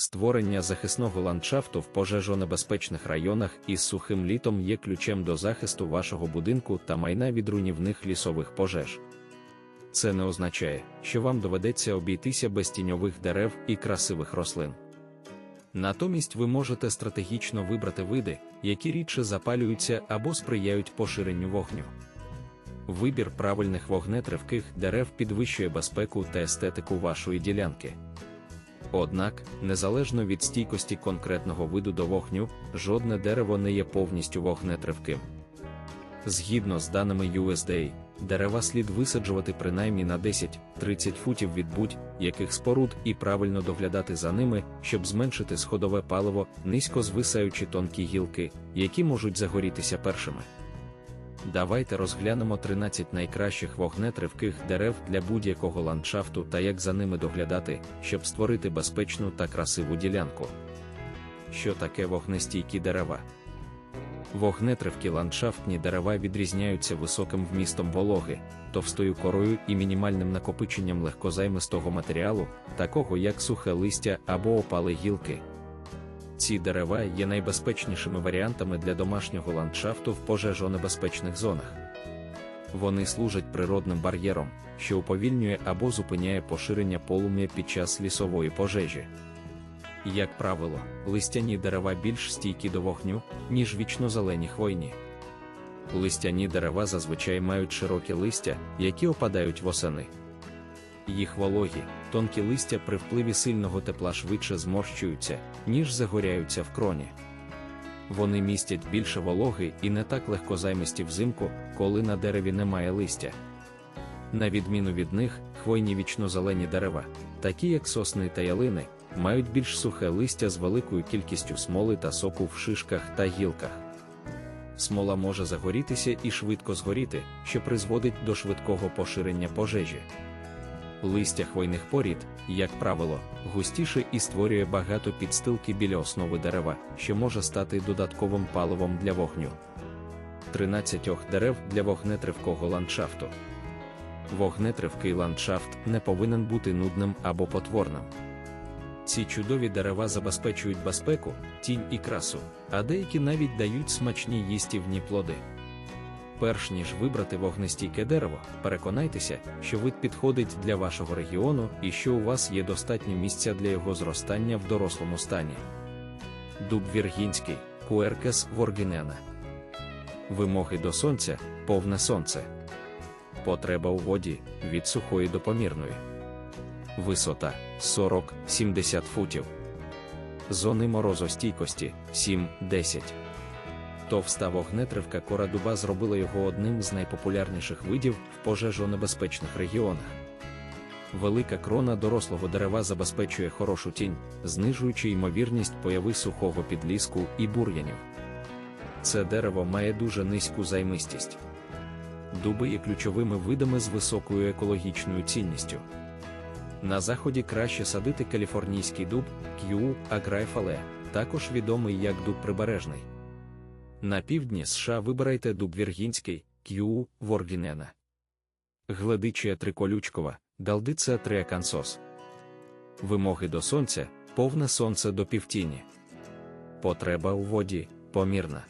Створення захисного ландшафту в пожежонебезпечних районах із сухим літом є ключем до захисту вашого будинку та майна від руйнівних лісових пожеж. Це не означає, що вам доведеться обійтися без тіньових дерев і красивих рослин. Натомість ви можете стратегічно вибрати види, які рідше запалюються або сприяють поширенню вогню. Вибір правильних вогнетривких дерев підвищує безпеку та естетику вашої ділянки. Однак, незалежно від стійкості конкретного виду до вогню, жодне дерево не є повністю вогнетривким. Згідно з даними USDA, дерева слід висаджувати принаймні на 10-30 футів від будь-яких споруд і правильно доглядати за ними, щоб зменшити сходове паливо, низько звисаючи тонкі гілки, які можуть загорітися першими. Давайте розглянемо 13 найкращих вогнетривких дерев для будь-якого ландшафту та як за ними доглядати, щоб створити безпечну та красиву ділянку. Що таке вогнестійкі дерева? Вогнетривкі ландшафтні дерева відрізняються високим вмістом вологи, товстою корою і мінімальним накопиченням легкозаймистого матеріалу, такого як сухе листя або опали гілки. Ці дерева є найбезпечнішими варіантами для домашнього ландшафту в пожежонебезпечних зонах. Вони служать природним бар'єром, що уповільнює або зупиняє поширення полум'я під час лісової пожежі. Як правило, листяні дерева більш стійкі до вогню, ніж вічнозелені хвойні. Листяні дерева зазвичай мають широкі листя, які опадають восени. Їх вологі, тонкі листя при впливі сильного тепла швидше зморщуються, ніж загоряються в кроні. Вони містять більше вологи і не так легкозаймисті взимку, коли на дереві немає листя. На відміну від них, хвойні вічнозелені дерева, такі як сосни та ялини, мають більш сухе листя з великою кількістю смоли та соку в шишках та гілках. Смола може загорітися і швидко згоріти, що призводить до швидкого поширення пожежі. Листя хвойних порід, як правило, густіше і створює багато підстилки біля основи дерева, що може стати додатковим паливом для вогню. 13 дерев для вогнетривкого ландшафту. Вогнетривкий ландшафт не повинен бути нудним або потворним. Ці чудові дерева забезпечують безпеку, тінь і красу, а деякі навіть дають смачні їстівні плоди. Перш ніж вибрати вогнестійке дерево, переконайтеся, що вид підходить для вашого регіону і що у вас є достатньо місця для його зростання в дорослому стані. Дуб віргінський, Куеркес воргінена. Вимоги до сонця повне сонце. Потреба у воді від сухої до помірної. Висота 40-70 футів. Зони морозостійкості 7-10. Товста вогнетривка кора дуба зробила його одним з найпопулярніших видів в пожежонебезпечних регіонах. Велика крона дорослого дерева забезпечує хорошу тінь, знижуючи ймовірність появи сухого підліску і бур'янів. Це дерево має дуже низьку займистість. Дуби є ключовими видами з високою екологічною цінністю. На заході краще садити каліфорнійський дуб Q. аграйфале, також відомий як дуб прибережний. На півдні США вибирайте дуб віргінський Q. воргінена. Гледичія триколючкова, далдиця триакансос. Вимоги до сонця повне сонце до півтіні. Потреба у воді помірна.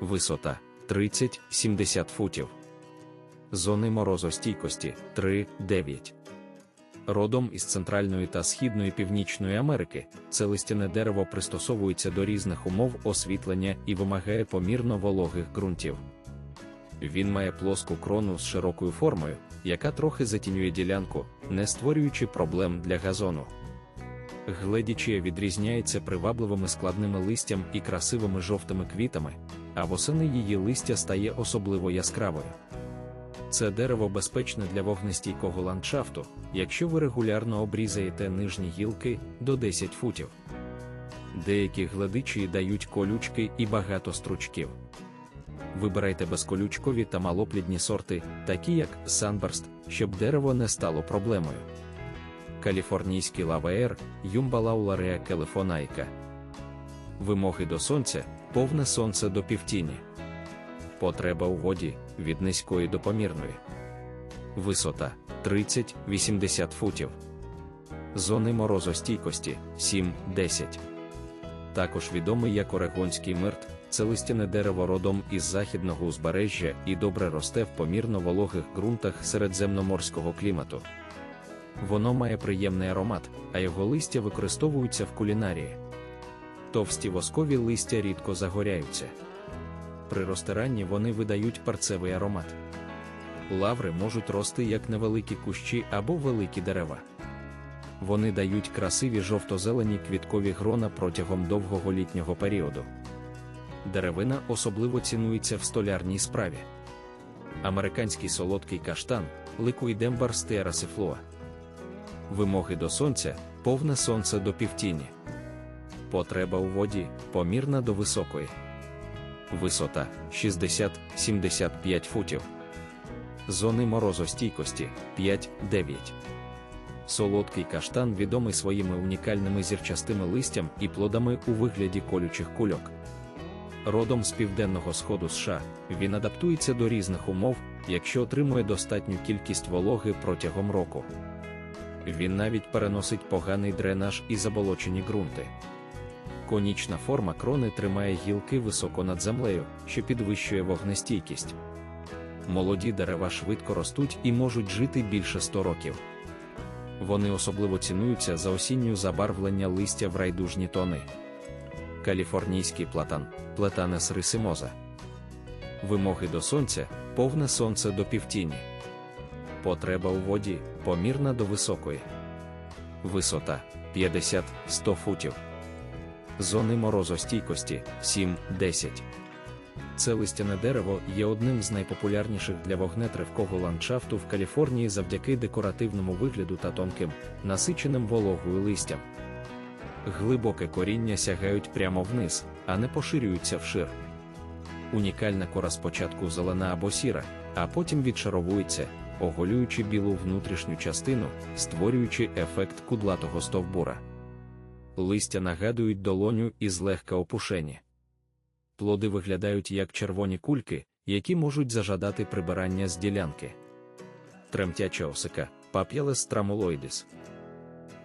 Висота 30-70 футів. Зони морозостійкості 3-9. Родом із Центральної та Східної Північної Америки, це листяне дерево пристосовується до різних умов освітлення і вимагає помірно вологих ґрунтів. Він має плоску крону з широкою формою, яка трохи затінює ділянку, не створюючи проблем для газону. Гледічія відрізняється привабливими складними листям і красивими жовтими квітами, а восени її листя стає особливо яскравою. Це дерево безпечне для вогнестійкого ландшафту, якщо ви регулярно обрізаєте нижні гілки до 10 футів. Деякі гладичі дають колючки і багато стручків. Вибирайте безколючкові та малоплідні сорти, такі як Sunburst, щоб дерево не стало проблемою. Каліфорнійський лаваер, Юмбалаулареа келефонайка. Вимоги до сонця повне сонце до півтіні. Потреба у воді від низької до помірної. Висота 30-80 футів. Зони морозостійкості 7-10. Також відомий як Орегонський мирт, це листяне дерево родом із західного узбережжя і добре росте в помірно вологих ґрунтах середземноморського клімату. Воно має приємний аромат, а його листя використовуються в кулінарії. Товсті воскові листя рідко загоряються. При розтиранні вони видають парцевий аромат. Лаври можуть рости як невеликі кущі або великі дерева. Вони дають красиві жовто-зелені квіткові грона протягом довгого літнього періоду. Деревина особливо цінується в столярній справі. Американський солодкий каштан ликуїдембар стеарасифлоа. Вимоги до сонця повне сонце до півтіні. Потреба у воді помірна до високої. Висота 60-75 футів. Зони морозостійкості 5-9. Солодкий каштан відомий своїми унікальними зірчастими листям і плодами у вигляді колючих кульок. Родом з південного сходу США, він адаптується до різних умов, якщо отримує достатню кількість вологи протягом року. Він навіть переносить поганий дренаж і заболочені ґрунти. Конічна форма крони тримає гілки високо над землею, що підвищує вогнестійкість. Молоді дерева швидко ростуть і можуть жити більше 100 років. Вони особливо цінуються за осінню забарвлення листя в райдужні тони. Каліфорнійський платан, плетанес рисимоза. Вимоги до сонця повне сонце до півтіні. Потреба у воді помірна до високої. Висота 50-100 футів. Зони морозостійкості 7-10. Це листяне дерево є одним з найпопулярніших для вогнетривкого ландшафту в Каліфорнії завдяки декоративному вигляду та тонким, насиченим вологою листям. Глибоке коріння сягають прямо вниз, а не поширюються вшир. Унікальна кора спочатку зелена або сіра, а потім відшаровується, оголюючи білу внутрішню частину, створюючи ефект кудлатого стовбура. Листя нагадують долоню і злегка опушені. Плоди виглядають як червоні кульки, які можуть зажадати прибирання з ділянки. Тремтяча осика пап'ялес трамулоїдис.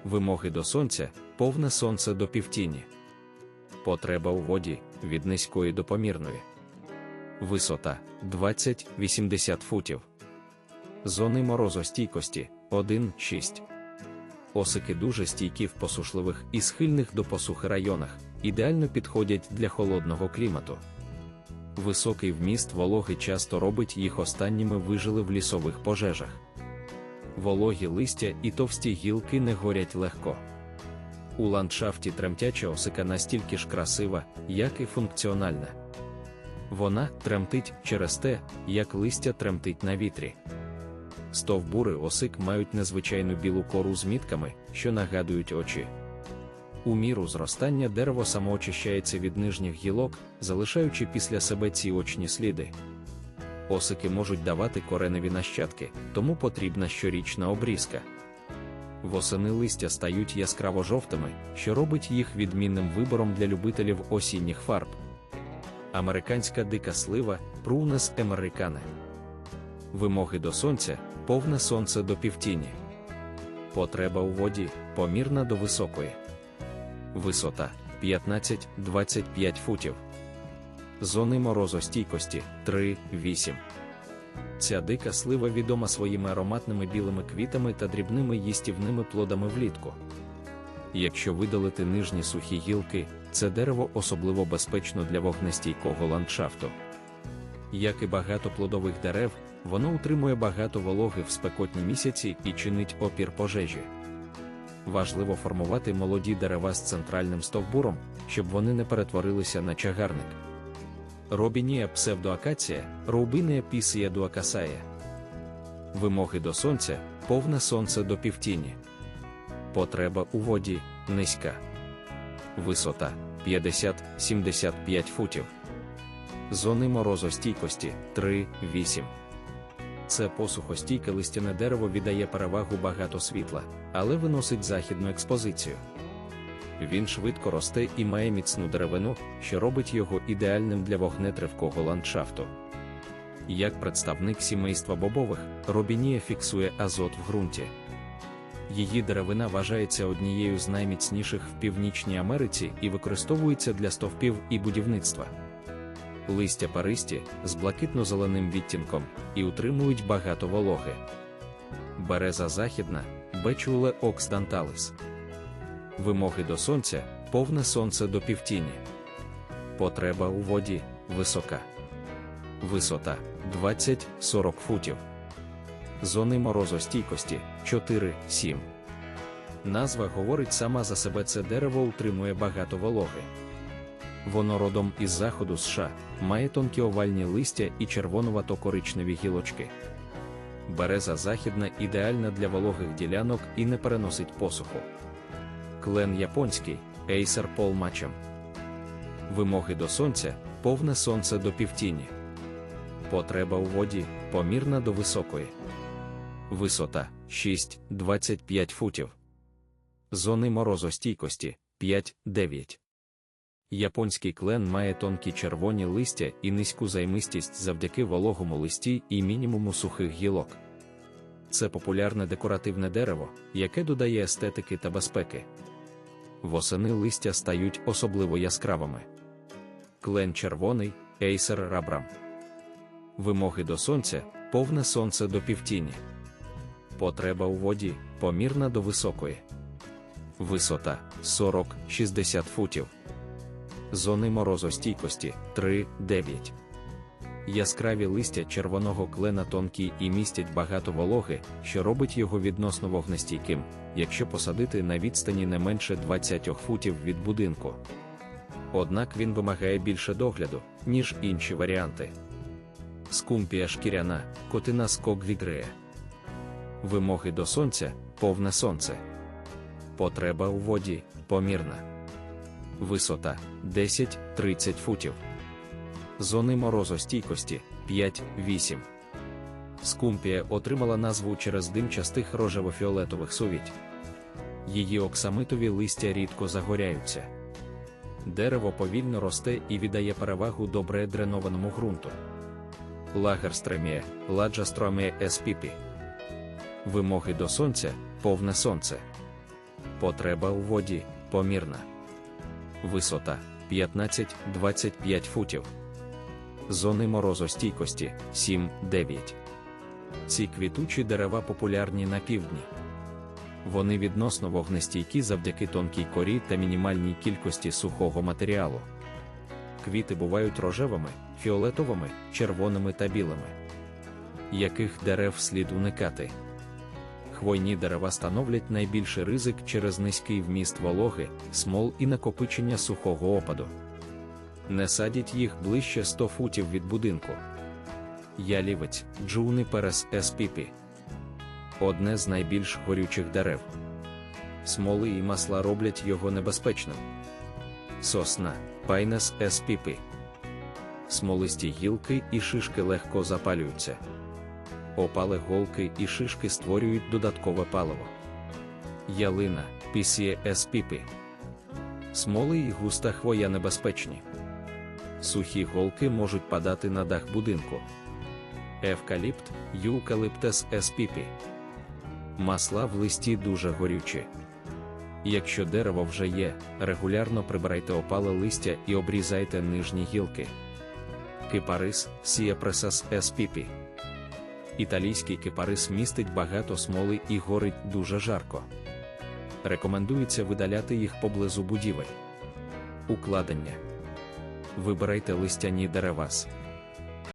Вимоги до сонця повне сонце до півтіні. Потреба у воді від низької до помірної. Висота 20-80 футів. Зони морозостійкості 1-6. Осики дуже стійкі в посушливих і схильних до посухи районах, ідеально підходять для холодного клімату. Високий вміст вологи часто робить їх останніми вижили в лісових пожежах. Вологі листя і товсті гілки не горять легко. У ландшафті тремтяча осика настільки ж красива, як і функціональна. Вона тремтить через те, як листя тремтить на вітрі. Стовбури осик мають незвичайну білу кору з мітками, що нагадують очі. У міру зростання дерево самоочищається від нижніх гілок, залишаючи після себе ці очні сліди. Осики можуть давати кореневі нащадки, тому потрібна щорічна обрізка. Восени листя стають яскраво жовтими, що робить їх відмінним вибором для любителів осінніх фарб. Американська дика слива Prunus americana. Вимоги до сонця повне сонце до півтіні. Потреба у воді помірна до високої. Висота 15-25 футів. Зони морозостійкості 3-8. Ця дика слива відома своїми ароматними білими квітами та дрібними їстівними плодами влітку. Якщо видалити нижні сухі гілки, це дерево особливо безпечно для вогнестійкого ландшафту. Як і багато плодових дерев, воно утримує багато вологи в спекотні місяці і чинить опір пожежі. Важливо формувати молоді дерева з центральним стовбуром, щоб вони не перетворилися на чагарник. Робінія псевдоакація, роубинія пісія дуакасая. Вимоги до сонця повне сонце до півтіні. Потреба у воді низька. Висота 50-75 футів. Зони морозостійкості 3-8. Це посухостійке листяне дерево віддає перевагу багато світла, але виносить західну експозицію. Він швидко росте і має міцну деревину, що робить його ідеальним для вогнетривкого ландшафту. Як представник сімейства бобових, робінія фіксує азот в ґрунті. Її деревина вважається однією з найміцніших в Північній Америці і використовується для стовпів і будівництва. Листя паристі з блакитно-зеленим відтінком і утримують багато вологи. Береза західна, бечуле оксданталис. Вимоги до сонця повне сонце до півтіні. Потреба у воді висока. Висота 20-40 футів. Зони морозостійкості 4-7. Назва говорить сама за себе це дерево утримує багато вологи. Воно родом із заходу США, має тонкі овальні листя і червонувато-коричневі гілочки. Береза західна ідеальна для вологих ділянок і не переносить посуху. Клен японський, Acer Paul Мачем. Вимоги до сонця повне сонце до півтіні. Потреба у воді помірна до високої. Висота 6-25 футів. Зони морозостійкості 5-9. Японський клен має тонкі червоні листя і низьку займистість завдяки вологому листі і мінімуму сухих гілок. Це популярне декоративне дерево, яке додає естетики та безпеки. Восени листя стають особливо яскравими. Клен червоний, ейсер рабрам. Вимоги до сонця повне сонце до півтіні. Потреба у воді помірна до високої. Висота 40-60 футів. Зони морозостійкості 3-9. Яскраві листя червоного клена тонкі і містять багато вологи, що робить його відносно вогнестійким, якщо посадити на відстані не менше 20 футів від будинку. Однак він вимагає більше догляду, ніж інші варіанти. Скумпія шкіряна, котина скоглігрея. Вимоги до сонця повне сонце. Потреба у воді помірна. Висота 10-30 футів. Зони морозостійкості 5-8. Скумпія отримала назву через димчастих рожево-фіолетових сувідь. Її оксамитові листя рідко загоряються. Дерево повільно росте і віддає перевагу добре дренованому ґрунту. Лагерстремія, ладжастромія еспіпі. Вимоги до сонця повне сонце. Потреба у воді помірна. Висота 15-25 футів. Зони морозостійкості 7-9. Ці квітучі дерева популярні на півдні. Вони відносно вогнестійкі завдяки тонкій корі та мінімальній кількості сухого матеріалу. Квіти бувають рожевими, фіолетовими, червоними та білими. Яких дерев слід уникати? Хвойні дерева становлять найбільший ризик через низький вміст вологи, смол і накопичення сухого опаду. Не садіть їх ближче 100 футів від будинку. Ялівець Джуни Перес Еспіпі. Одне з найбільш горючих дерев. Смоли і масла роблять його небезпечним. Сосна Пайнес Еспіпі. Смолисті гілки і шишки легко запалюються. Опали голки і шишки створюють додаткове паливо. Ялина Пісіє Еспіпі. Смоли і густа хвоя небезпечні. Сухі голки можуть падати на дах будинку. Евкаліпт Юкалиптес еспіпі. Масла в листі дуже горючі. Якщо дерево вже є, регулярно прибирайте опале листя і обрізайте нижні гілки. Кипарис Сієпресас еспіпі. Італійський кипарис містить багато смоли і горить дуже жарко. Рекомендується видаляти їх поблизу будівель. Укладення. Вибирайте листяні деревас.